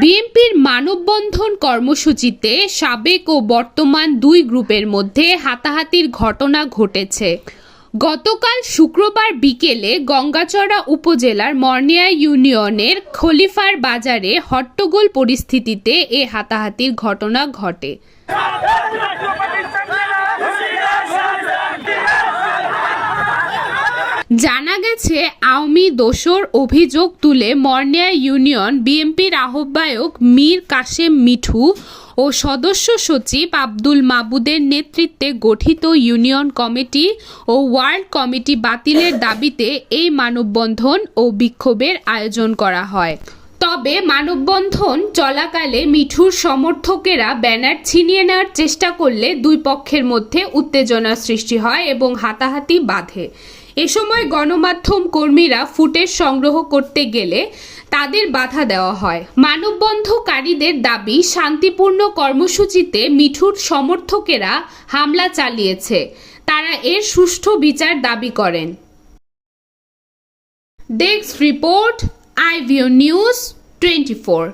বিএনপির মানববন্ধন কর্মসূচিতে সাবেক ও বর্তমান দুই গ্রুপের মধ্যে হাতাহাতির ঘটনা ঘটেছে। গতকাল শুক্রবার বিকেলে গঙ্গাচড়া উপজেলার মর্নিয়া ইউনিয়নের খলিফার বাজারে হট্টগোল পরিস্থিতিতে এ হাতাহাতির ঘটনা ঘটে। জানা গেছে, আওয়ামী দোসর অভিযোগ তুলে মর্নিয়া ইউনিয়ন বিএনপির আহ্বায়ক মীর কাশেম মিঠু ও সদস্য সচিব আব্দুল মাবুদের নেতৃত্বে গঠিত ইউনিয়ন কমিটি ও ওয়ার্ল্ড কমিটি বাতিলের দাবিতে এই মানববন্ধন ও বিক্ষোভের আয়োজন করা হয়। তবে মানববন্ধন চলাকালে মিঠুর সমর্থকেরা ব্যানার ছিনিয়ে নেওয়ার চেষ্টা করলে দুই পক্ষের মধ্যে উত্তেজনার সৃষ্টি হয় এবং হাতাহাতি বাধে। এ সময় গণমাধ্যম কর্মীরা ফুটেজ সংগ্রহ করতে গেলে তাদের বাধা দেওয়া হয়। মানববন্ধকারীদের দাবি, শান্তিপূর্ণ কর্মসূচিতে মিঠুর সমর্থকেরা হামলা চালিয়েছে। তারা এর সুষ্ঠু বিচার দাবি করেন। Desk report, IVO news twenty four.